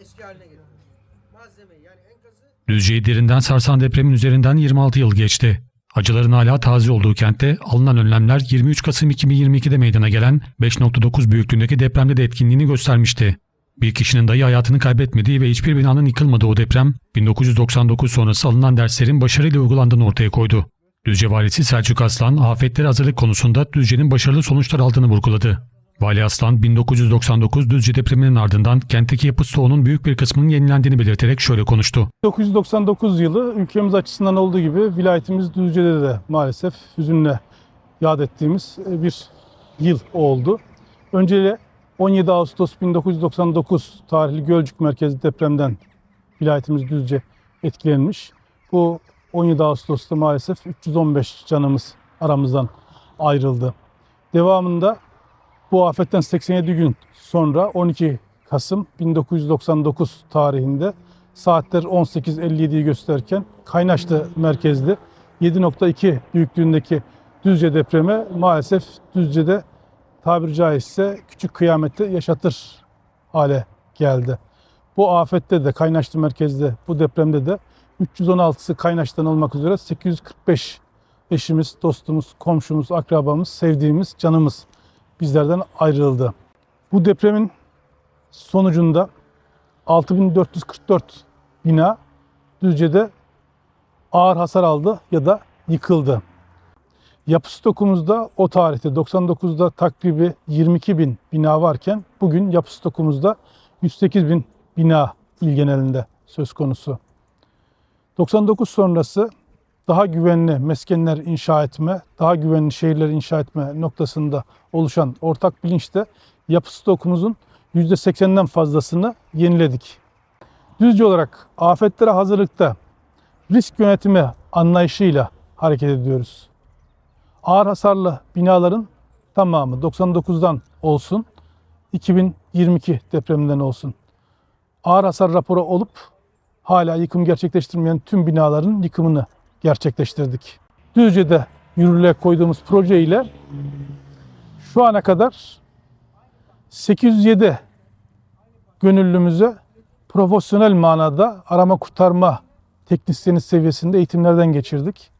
eski haline getiriyoruz. Malzemeyi yani enkazı Düzce'yi derinden sarsan depremin üzerinden 26 yıl geçti. Acıların hala taze olduğu kentte alınan önlemler 23 Kasım 2022'de meydana gelen 5.9 büyüklüğündeki depremde de etkinliğini göstermişti. Bir kişinin dahi hayatını kaybetmediği ve hiçbir binanın yıkılmadığı o deprem 1999 sonrası alınan derslerin başarıyla uygulandığını ortaya koydu. Düzce valisi Selçuk Aslan afetlere hazırlık konusunda Düzce'nin başarılı sonuçlar aldığını vurguladı. Vali Aslan 1999 Düzce depreminin ardından kentteki yapı stoğunun büyük bir kısmının yenilendiğini belirterek şöyle konuştu. 1999 yılı ülkemiz açısından olduğu gibi vilayetimiz Düzce'de de maalesef hüzünle yad ettiğimiz e, bir yıl oldu. Öncelikle 17 Ağustos 1999 tarihli Gölcük merkezli depremden vilayetimiz Düzce etkilenmiş. Bu 17 Ağustos'ta maalesef 315 canımız aramızdan ayrıldı. Devamında bu afetten 87 gün sonra 12 Kasım 1999 tarihinde saatler 18.57'yi gösterirken Kaynaşlı merkezli 7.2 büyüklüğündeki Düzce depremi maalesef Düzce'de tabiri caizse küçük kıyameti yaşatır hale geldi. Bu afette de Kaynaşlı merkezde bu depremde de 316'sı Kaynaş'tan olmak üzere 845 eşimiz, dostumuz, komşumuz, akrabamız, sevdiğimiz, canımız bizlerden ayrıldı. Bu depremin sonucunda 6444 bina Düzce'de ağır hasar aldı ya da yıkıldı. Yapı stokumuzda o tarihte 99'da takribi 22 bin bina varken bugün yapı stokumuzda 108 bin bina il genelinde söz konusu. 99 sonrası daha güvenli meskenler inşa etme, daha güvenli şehirler inşa etme noktasında oluşan ortak bilinçte yapı stokumuzun %80'den fazlasını yeniledik. Düzce olarak afetlere hazırlıkta risk yönetimi anlayışıyla hareket ediyoruz. Ağır hasarlı binaların tamamı 99'dan olsun, 2022 depreminden olsun. Ağır hasar raporu olup hala yıkım gerçekleştirmeyen tüm binaların yıkımını gerçekleştirdik. Düzce'de yürürlüğe koyduğumuz proje ile şu ana kadar 807 gönüllümüze profesyonel manada arama kurtarma teknisyeni seviyesinde eğitimlerden geçirdik.